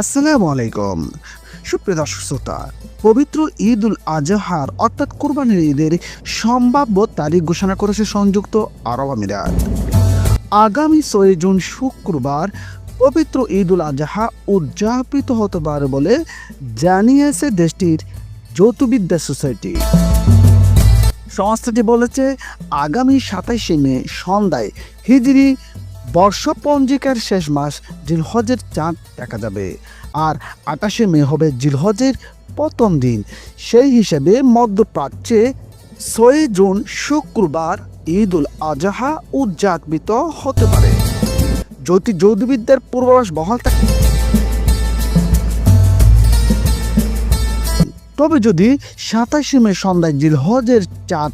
আসসালামু আলাইকুম। সুপ্রিয় দর্শক শ্রোতা, পবিত্র ঈদ উল আজহার অর্থাৎ কোরবানির ঈদের সম্ভাব্য তারিখ ঘোষণা করেছে সংযুক্ত আরব আমিরাত। আগামী ছয় জুন শুক্রবার পবিত্র ঈদ উল আজহা উদযাপিত হতে পারে বলে জানিয়েছে দেশটির জ্যোতির্বিদ্যা সোসাইটি। সংস্থাটি বলেছে, আগামী সাতাইশে মে সন্ধ্যায় হিজরি বর্ষপঞ্জিকার শেষ মাস জিলহজের চাঁদ দেখা যাবে। আর আকাশে মে হবে জিলহজের প্রথম দিন। সেই হিসেবে মধ্যপ্রাচ্যে ছয় জুন শুক্রবার ঈদ উল আজহা উদযাপিত হতে পারে। জ্যোতি জ্যোতির্বিদ্যার পূর্বাভাস বহাল থাকে তবে যদি সাতাশে মে সন্ধ্যায় জিলহজের চাঁদ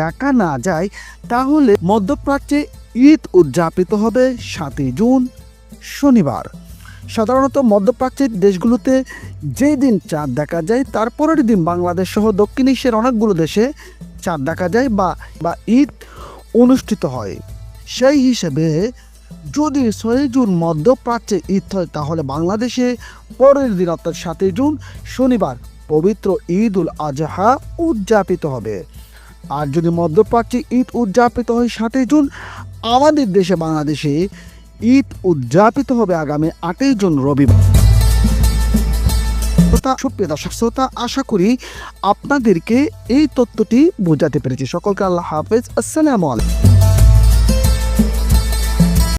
দেখা না যায়, তাহলে মধ্যপ্রাচ্যে ঈদ উদযাপিত হবে সাতই জুন, শনিবার। সাধারণত মধ্যপ্রাচ্যের দেশগুলোতে যেই দিন চাঁদ দেখা যায় তারপরের দিন বাংলাদেশ সহ দক্ষিণ এশিয়ার অনেকগুলো দেশে চাঁদ দেখা যায় বা বা ঈদ অনুষ্ঠিত হয়। সেই হিসেবে যদি ছয় জুন মধ্যপ্রাচ্যে ঈদ হয়, তাহলে বাংলাদেশে পরের দিন, অর্থাৎ সাতই জুন, শনিবার, পবিত্র ঈদ উল আজহা উদযাপিত হবে। আর যদি মধ্যপ্রাচ্যে ঈদ উদযাপিত হয় সাতই জুন, আমাদের দেশে বাংলাদেশে ঈদ উদযাপিত হবে আগামী আটই জুন রবিবার। সুপ্রিয় দর্শক, শ্রোতা, আশা করি আপনাদেরকে এই তথ্যটি বোঝাতে পেরেছি। সকলকে আল্লাহ হাফেজ। আসসালামু আলাইকুম।